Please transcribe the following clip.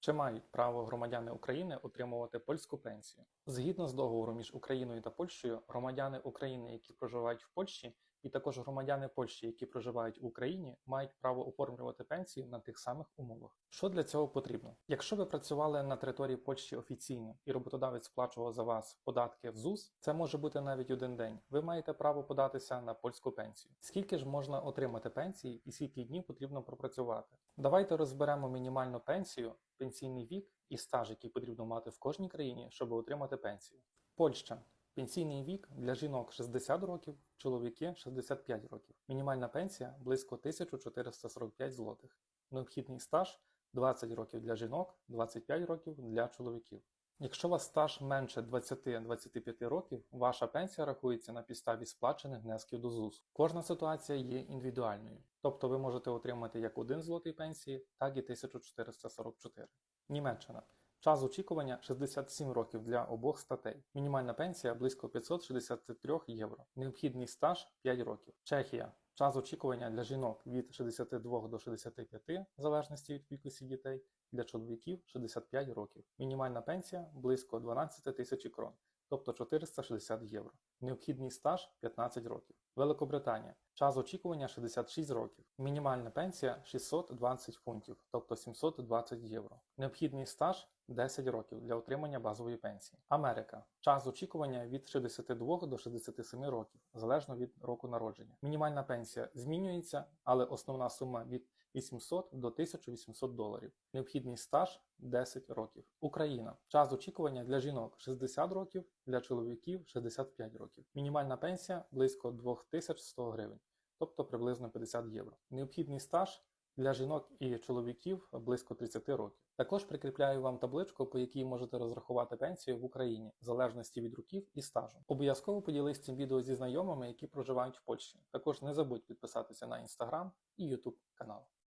Чи мають право громадяни України отримувати польську пенсію? Згідно з договору між Україною та Польщею, громадяни України, які проживають в Польщі, і також громадяни Польщі, які проживають в Україні, мають право оформлювати пенсію на тих самих умовах. Що для цього потрібно? Якщо ви працювали на території Польщі офіційно і роботодавець сплачував за вас податки в ЗУС, це може бути навіть один день. Ви маєте право податися на польську пенсію. Скільки ж можна отримати пенсії і скільки днів потрібно пропрацювати? Давайте розберемо мінімальну пенсію, пенсійний вік і стаж, який потрібно мати в кожній країні, щоб отримати пенсію. Польща. Пенсійний вік для жінок 60 років, чоловіки 65 років. Мінімальна пенсія близько 1445 злотих. Необхідний стаж 20 років для жінок, 25 років для чоловіків. Якщо у вас стаж менше 20-25 років, ваша пенсія рахується на підставі сплачених внесків до ЗУС. Кожна ситуація є індивідуальною, тобто ви можете отримати як 1 злотий пенсії, так і 1444. Німеччина. Час очікування 67 років для обох статей. Мінімальна пенсія близько 563 євро. Необхідний стаж 5 років. Чехія. Час очікування для жінок від 62 до 65, в залежності від кількості дітей, для чоловіків 65 років. Мінімальна пенсія близько 12 тисяч крон, тобто 460 євро. Необхідний стаж 15 років. Великобританія. Час очікування 66 років. Мінімальна пенсія 620 фунтів, тобто 720 євро. Необхідний стаж 10 років для отримання базової пенсії. Америка. Час очікування від 62 до 67 років, залежно від року народження. Мінімальна пенсія змінюється, але основна сума від 800 до 1800 доларів. Необхідний стаж 10 років. Україна. Час очікування для жінок 60 років, для чоловіків 65 років. Мінімальна пенсія близько 2100 гривень, тобто приблизно 50 євро. Необхідний стаж для жінок і чоловіків близько 30 років. Також прикріпляю вам табличку, по якій можете розрахувати пенсію в Україні, в залежності від років і стажу. Обов'язково поділись цим відео зі знайомими, які проживають в Польщі. Також не забудь підписатися на інстаграм і ютуб канал.